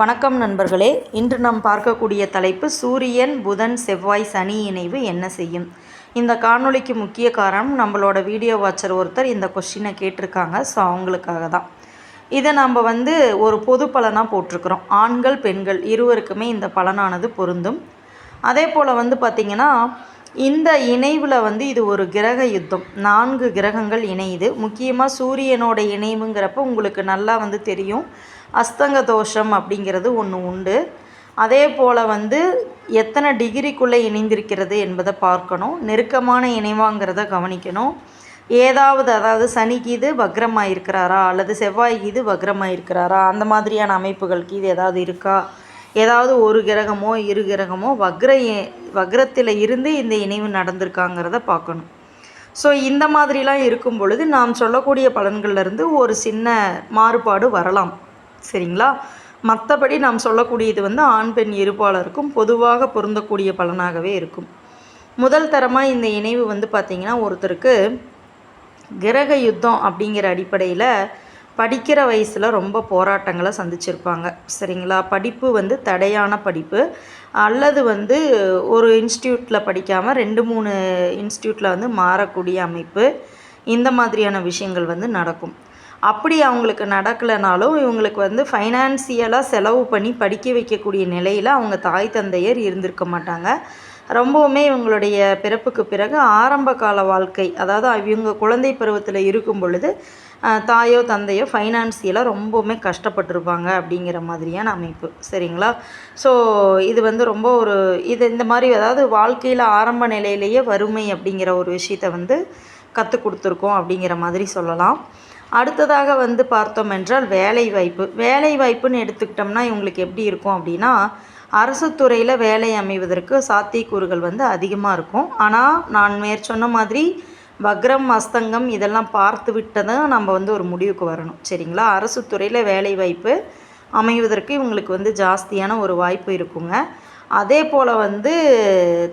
வணக்கம் நண்பர்களே. இன்று நாம் பார்க்கக்கூடிய தலைப்பு சூரியன் புதன் செவ்வாய் சனி இணைவு என்ன செய்யும்? இந்த காணொளிக்கு முக்கிய காரணம் நம்மளோட வீடியோ வாட்சர் ஒருத்தர் இந்த கொஷினை கேட்டிருக்காங்க. ஸோ அவங்களுக்காக தான். இதை நம்ம வந்து ஒரு பொது பலனாக போட்டிருக்கிறோம். ஆண்கள் பெண்கள் இருவருக்குமே இந்த பலனானது பொருந்தும். அதே போல் வந்து பார்த்திங்கன்னா இந்த இணைவில் வந்து இது ஒரு கிரக யுத்தம். நான்கு கிரகங்கள் இணையுது. முக்கியமாக சூரியனோட இணைவுங்கிறப்ப உங்களுக்கு நல்லா வந்து தெரியும். அஸ்தங்க தோஷம் அப்படிங்கிறது ஒன்று உண்டு. அதே போல் வந்து எத்தனை டிகிரிக்குள்ளே இணைந்திருக்கிறது என்பதை பார்க்கணும். நெருக்கமான இணைவாங்கிறத கவனிக்கணும். ஏதாவது அதாவது சனிக்கு இது வக்ரமாக இருக்கிறாரா அல்லது செவ்வாய்க்கு இது வக்ரமாக இருக்கிறாரா அந்த மாதிரியான அமைப்புகளுக்கு இது ஏதாவது இருக்கா? ஏதாவது ஒரு கிரகமோ இரு கிரகமோ வக்ர வக்ரத்தில் இருந்து இந்த இணைவு நடந்திருக்காங்கிறத பார்க்கணும். ஸோ இந்த மாதிரிலாம் இருக்கும் பொழுது நாம் சொல்லக்கூடிய பலன்கள்லேருந்து ஒரு சின்ன மாறுபாடு வரலாம். சரிங்களா? மற்றபடி நாம் சொல்லக்கூடியது வந்து ஆண் பெண் இருப்பாளருக்கும் பொதுவாக பொருந்தக்கூடிய பலனாகவே இருக்கும். முதல் தரமாக இந்த இணைவு வந்து பார்த்திங்கன்னா ஒருத்தருக்கு கிரக யுத்தம் அப்படிங்கிற அடிப்படையில் படிக்கிற வயசில் ரொம்ப போராட்டங்களை சந்திச்சிருப்பாங்க. சரிங்களா? படிப்பு வந்து தடையான படிப்பு. அல்லது வந்து ஒரு இன்ஸ்டியூட்டில் படிக்காமல் ரெண்டு மூணு இன்ஸ்டியூட்டில் வந்து மாறக்கூடிய அமைப்பு. இந்த மாதிரியான விஷயங்கள் வந்து நடக்கும். அப்படி அவங்களுக்கு நடக்கலைனாலும் இவங்களுக்கு வந்து ஃபைனான்சியலாக செலவு பண்ணி படிக்க வைக்கக்கூடிய நிலையில் அவங்க தாய் தந்தையர் இருந்திருக்க மாட்டாங்க. ரொம்பவுமே இவங்களுடைய பிறப்புக்கு பிறகு ஆரம்ப கால வாழ்க்கை அதாவது இவங்க குழந்தை பருவத்தில் இருக்கும் பொழுது தாயோ தந்தையோ ஃபைனான்சியலாக ரொம்பவுமே கஷ்டப்பட்டிருப்பாங்க அப்படிங்கிற மாதிரியான அமைப்பு. சரிங்களா? ஸோ இது வந்து ரொம்ப ஒரு இது இந்த மாதிரி அதாவது வாழ்க்கையில் ஆரம்ப நிலையிலேயே வறுமை அப்படிங்கிற ஒரு விஷயத்த வந்து கற்றுக் கொடுத்துருக்கோம் அப்படிங்கிற மாதிரி சொல்லலாம். அடுத்ததாக வந்து பார்த்தோம் என்றால் வேலை வாய்ப்பு வேலை வாய்ப்புன்னு எடுத்துக்கிட்டோம்னா இவங்களுக்கு எப்படி இருக்கும் அப்படின்னா அரசு துறையில் வேலை அமைவதற்கு சாத்தியக்கூறுகள் வந்து அதிகமாக இருக்கும். ஆனால் நான் மேற் சொன்ன மாதிரி வக்ரம் அஸ்தங்கம் இதெல்லாம் பார்த்து விட்டதான் நம்ம வந்து ஒரு முடிவுக்கு வரணும். சரிங்களா? அரசு துறையில் வேலை வாய்ப்பு அமைவதற்கு இவங்களுக்கு வந்து ஜாஸ்தியான ஒரு வாய்ப்பு இருக்குங்க. அதே போல் வந்து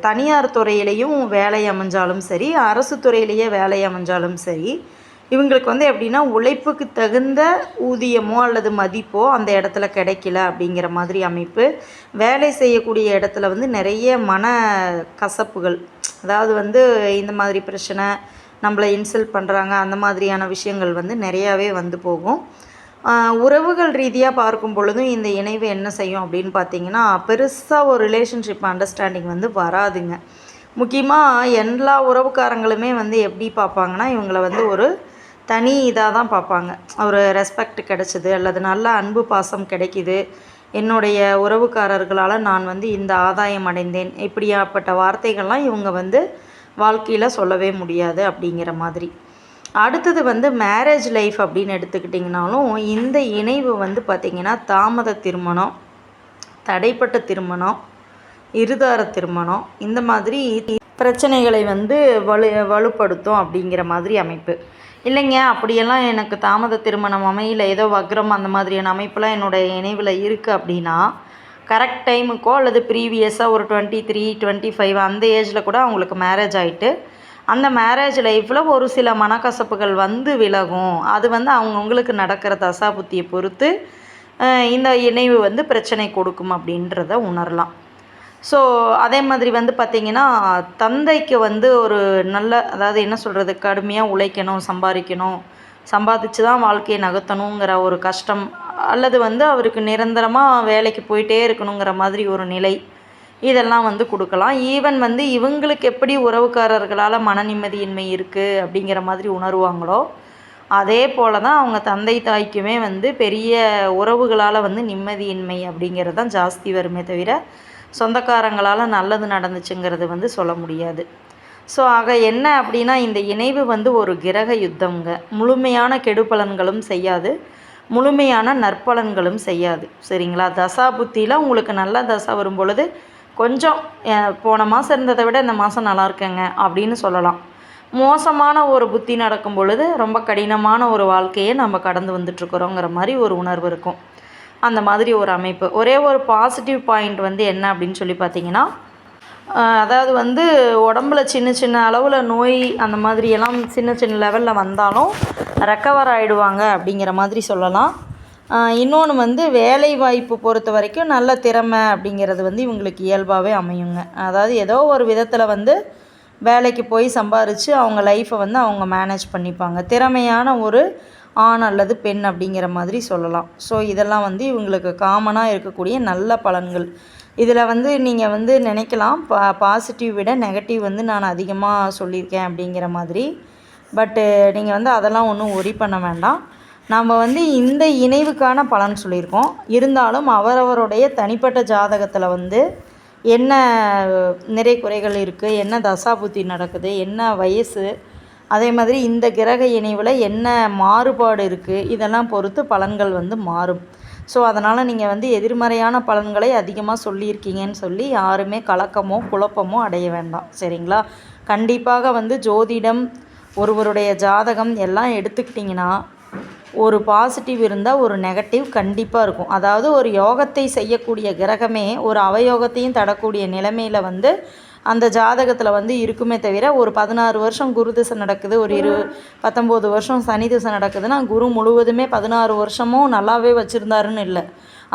தனியார் துறையிலையும் வேலை அமைஞ்சாலும் சரி அரசு துறையிலேயே வேலை அமைஞ்சாலும் சரி இவங்களுக்கு வந்து எப்படின்னா உழைப்புக்கு தகுந்த ஊதியமோ அல்லது மதிப்போ அந்த இடத்துல கிடைக்கல அப்படிங்கிற மாதிரி அமைப்பு. வேலை செய்யக்கூடிய இடத்துல வந்து நிறைய மன கசப்புகள். அதாவது வந்து இந்த மாதிரி பிரச்சனை நம்மளை இன்சல்ட் பண்ணுறாங்க அந்த மாதிரியான விஷயங்கள் வந்து நிறையாவே வந்து போகும். உறவுகள் ரீதியாக பார்க்கும் பொழுதும் இந்த இணைவு என்ன செய்யும் அப்படின்னு பார்த்தீங்கன்னா பெருசாக ஒரு ரிலேஷன்ஷிப் அண்டர்ஸ்டாண்டிங் வந்து வராதுங்க. முக்கியமாக எல்லா உறவுக்காரங்களுமே வந்து எப்படி பார்ப்பாங்கன்னா இவங்களை வந்து ஒரு தனி இதாக தான் பார்ப்பாங்க. ஒரு ரெஸ்பெக்ட் கிடைச்சிது அல்லது நல்ல அன்பு பாசம் கிடைக்கிது. என்னுடைய உறவுக்காரர்களால் நான் வந்து இந்த ஆதாயம் அடைந்தேன். இப்படியாப்பட்ட வார்த்தைகள்லாம் இவங்க வந்து வாழ்க்கையில் சொல்லவே முடியாது அப்படிங்கிற மாதிரி. அடுத்தது வந்து மேரேஜ் லைஃப் அப்படின்னு எடுத்துக்கிட்டிங்கனாலும் இந்த இணைவு வந்து பார்த்திங்கன்னா தாமத திருமணம் தடைப்பட்ட திருமணம் இருதார திருமணம் இந்த மாதிரி பிரச்சனைகளை வந்து வலு வலுப்படுத்தும் அப்படிங்கிற மாதிரி அமைப்பு. இல்லைங்க அப்படியெல்லாம் எனக்கு தாமத திருமணம் அமையல. ஏதோ வக்ரம் அந்த மாதிரியான அமைப்பெலாம் என்னோடய இணைவில் இருக்குது அப்படின்னா கரெக்ட் டைமுக்கோ அல்லது ப்ரீவியஸாக ஒரு டுவெண்ட்டி த்ரீ டுவெண்ட்டி ஃபைவ் அந்த ஏஜில் கூட அவங்களுக்கு மேரேஜ் ஆகிட்டு அந்த மேரேஜ் லைஃப்பில் ஒரு சில மனக்கசப்புகள் வந்து விலகும். அது வந்து அவங்கவுங்களுக்கு நடக்கிற தசாபுத்தியை பொறுத்து இந்த இணைவு வந்து பிரச்சனை கொடுக்கும் அப்படின்றத உணரலாம். ஸோ அதே மாதிரி வந்து பார்த்திங்கன்னா தந்தைக்கு வந்து ஒரு நல்ல அதாவது என்ன சொல்கிறது கடுமையாக உழைக்கணும் சம்பாதிக்கணும் சம்பாதிச்சு தான் வாழ்க்கையை நகர்த்தணுங்கிற ஒரு கஷ்டம் அல்லது வந்து அவருக்கு நிரந்தரமாக வேலைக்கு போயிட்டே இருக்கணுங்கிற மாதிரி ஒரு நிலை இதெல்லாம் வந்து கொடுக்கலாம். ஈவன் வந்து இவங்களுக்கு எப்படி உறவுக்காரர்களால் மன நிம்மதியின்மை இருக்குது அப்படிங்கிற மாதிரி உணருவாங்களோ அதே போல் தான் அவங்க தந்தை தாய்க்குமே வந்து பெரிய உறவுகளால் வந்து நிம்மதியின்மை அப்படிங்கிறது தான் ஜாஸ்தி வருமே தவிர சொந்தக்காரங்களால் நல்லது நடந்துச்சுங்கிறது வந்து சொல்ல முடியாது. ஸோ ஆக என்ன அப்படின்னா இந்த இணைவு வந்து ஒரு கிரக யுத்தம்ங்க. முழுமையான கெடுபலன்களும் செய்யாது. முழுமையான நற்பலன்களும் செய்யாது. சரிங்களா? தசா புத்தியில் உங்களுக்கு நல்ல தசா வரும்பொழுது கொஞ்சம் போன மாதம் இருந்ததை விட இந்த மாதம் நல்லா இருக்கேங்க அப்படின்னு சொல்லலாம். மோசமான ஒரு புத்தி நடக்கும் பொழுது ரொம்ப கடினமான ஒரு வாழ்க்கையை நம்ம கடந்து வந்துட்டுருக்குறோங்கிற மாதிரி ஒரு உணர்வு இருக்கும். அந்த மாதிரி ஒரு அமைப்பு. ஒரே ஒரு பாசிட்டிவ் பாயிண்ட் வந்து என்ன அப்படின்னு சொல்லி பார்த்தீங்கன்னா அதாவது வந்து உடம்புல சின்ன சின்ன அளவில் நோய் அந்த மாதிரியெல்லாம் சின்ன சின்ன லெவலில் வந்தாலும் ரெக்கவர் ஆகிடுவாங்க அப்படிங்கிற மாதிரி சொல்லலாம். இன்னொன்று வந்து வேலை வாய்ப்பு பொறுத்த வரைக்கும் நல்ல திறமை அப்படிங்கிறது வந்து இவங்களுக்கு இயல்பாகவே அமையுங்க. அதாவது ஏதோ ஒரு விதத்தில் வந்து வேலைக்கு போய் சம்பாரித்து அவங்க லைஃப்பை வந்து அவங்க மேனேஜ் பண்ணிப்பாங்க. திறமையான ஒரு ஆண் அல்லது பெண் அப்படிங்கிற மாதிரி சொல்லலாம். ஸோ இதெல்லாம் வந்து இவங்களுக்கு காமனாக இருக்கக்கூடிய நல்ல பலன்கள். இதில் வந்து நீங்கள் வந்து நினைக்கலாம். பா பாசிட்டிவ் விட நெகட்டிவ் வந்து நான் அதிகமாக சொல்லியிருக்கேன் அப்படிங்கிற மாதிரி. பட்டு நீங்கள் வந்து அதெல்லாம் ஒன்றும் ஒரி பண்ண வேண்டாம். நம்ம வந்து இந்த இணைவுக்கான பலன் சொல்லியிருக்கோம். இருந்தாலும் அவரவருடைய தனிப்பட்ட ஜாதகத்தில் வந்து என்ன நிறை குறைகள் இருக்குது என்ன தசாபுத்தி நடக்குது என்ன வயசு அதே மாதிரி இந்த கிரக இணைவில் என்ன மாறுபாடு இருக்குது இதெல்லாம் பொறுத்து பலன்கள் வந்து மாறும். ஸோ அதனால் நீங்கள் வந்து எதிர்மறையான பலன்களை அதிகமாக சொல்லியிருக்கீங்கன்னு சொல்லி யாருமே கலக்கமோ குழப்பமோ அடைய வேண்டாம். சரிங்களா? கண்டிப்பாக வந்து ஜோதிடம் ஒருவருடைய ஜாதகம் எல்லாம் எடுத்துக்கிட்டிங்கன்னா ஒரு பாசிட்டிவ் இருந்தால் ஒரு நெகட்டிவ் கண்டிப்பாக இருக்கும். அதாவது ஒரு யோகத்தை செய்யக்கூடிய கிரகமே ஒரு அவயோகத்தையும் தடக்கூடிய நிலைமையில் வந்து அந்த ஜாதகத்தில் வந்து இருக்குமே தவிர ஒரு பதினாறு வருஷம் குரு திசை நடக்குது ஒரு இரு பத்தொம்போது வருஷம் சனி திசை நடக்குதுன்னா குரு முழுவதுமே பதினாறு வருஷமும் நல்லாவே வச்சுருந்தாருன்னு இல்லை.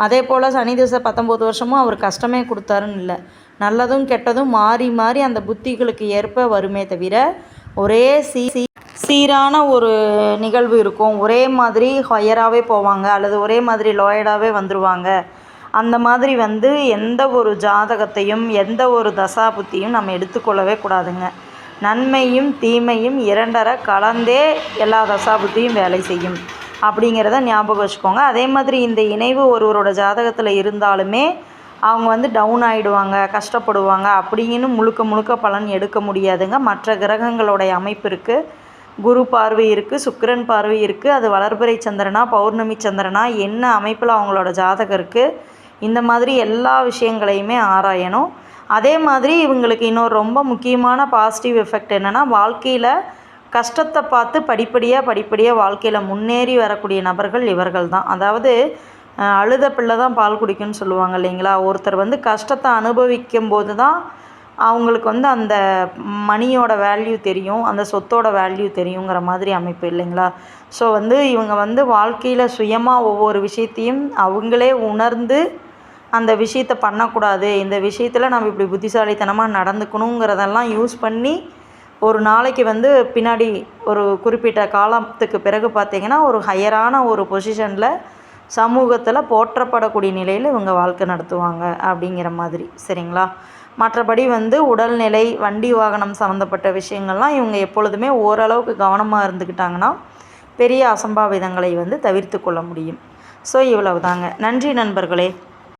அதே போல் சனி திசை பத்தொம்போது வருஷமும் அவர் கஷ்டமே கொடுத்தாருன்னு இல்லை. நல்லதும் கெட்டதும் மாறி மாறி அந்த புத்திகளுக்கு ஏற்ப வருமே தவிர ஒரே சீ சீ சீரான ஒரு நிகழ்வு இருக்கும். ஒரே மாதிரி ஹையராகவே போவாங்க அல்லது ஒரே மாதிரி லோயடாகவே வந்துடுவாங்க அந்த மாதிரி வந்து எந்த ஒரு ஜாதகத்தையும் எந்த ஒரு தசா புத்தியும் நம்ம எடுத்துக்கொள்ளவே கூடாதுங்க. நன்மையும் தீமையும் இரண்டரை கலந்தே எல்லா தசா புத்தியும் வேலை செய்யும். அப்படிங்கிறத ஞாபகம் வச்சுக்கோங்க. அதே மாதிரி இந்த இணைவு ஒருவரோட ஜாதகத்தில் இருந்தாலுமே அவங்க வந்து டவுன் ஆகிடுவாங்க கஷ்டப்படுவாங்க. அப்படின்னு முழுக்க முழுக்க பலன் எடுக்க முடியாதுங்க. மற்ற கிரகங்களுடைய அமைப்பு இருக்குது குரு பார்வை இருக்குது சுக்கிரன் பார்வை இருக்குது அது வளர்பிறை சந்திரனா பௌர்ணமி சந்திரனா என்ன அமைப்பில் அவங்களோட ஜாதகம் இருக்குது இந்த மாதிரி எல்லா விஷயங்களையுமே ஆராயணும். அதே மாதிரி இவங்களுக்கு இன்னொரு ரொம்ப முக்கியமான பாசிட்டிவ் எஃபெக்ட் என்னென்னா வாழ்க்கையில் கஷ்டத்தை பார்த்து படிப்படியாக படிப்படியாக வாழ்க்கையில் முன்னேறி வரக்கூடிய நபர்கள் இவர்கள் தான். அதாவது அழுத பிள்ளை தான் பால் குடிக்கும்னு சொல்லுவாங்க இல்லைங்களா? ஒருத்தர் வந்து கஷ்டத்தை அனுபவிக்கும் போது தான் அவங்களுக்கு வந்து அந்த மணியோட வேல்யூ தெரியும் அந்த சொத்தோட வேல்யூ தெரியுங்கிற மாதிரி அமைப்பு இல்லைங்களா? ஸோ வந்து இவங்க வந்து வாழ்க்கையில் சுயமாக ஒவ்வொரு விஷயத்தையும் அவங்களே உணர்ந்து அந்த விஷயத்தை பண்ணக்கூடாது. இந்த விஷயத்தில் நம்ம இப்படி புத்திசாலித்தனமாக நடந்துக்கணுங்கிறதெல்லாம் யூஸ் பண்ணி ஒரு நாளைக்கு வந்து பின்னாடி ஒரு குறிப்பிட்ட காலத்துக்கு பிறகு பார்த்திங்கன்னா ஒரு ஹையரான ஒரு பொசிஷனில் சமூகத்தில் போற்றப்படக்கூடிய நிலையில் இவங்க வாழ்க்கை நடத்துவாங்க அப்படிங்கிற மாதிரி. சரிங்களா? மற்றபடி வந்து உடல்நிலை வண்டி வாகனம் சம்மந்தப்பட்ட விஷயங்கள்லாம் இவங்க எப்பொழுதுமே ஓரளவுக்கு கவனமாக இருந்துக்கிட்டாங்கன்னா பெரிய அசம்பாவிதங்களை வந்து தவிர்த்து கொள்ள முடியும். ஸோ இவ்வளவு தாங்க நன்றி நண்பர்களே.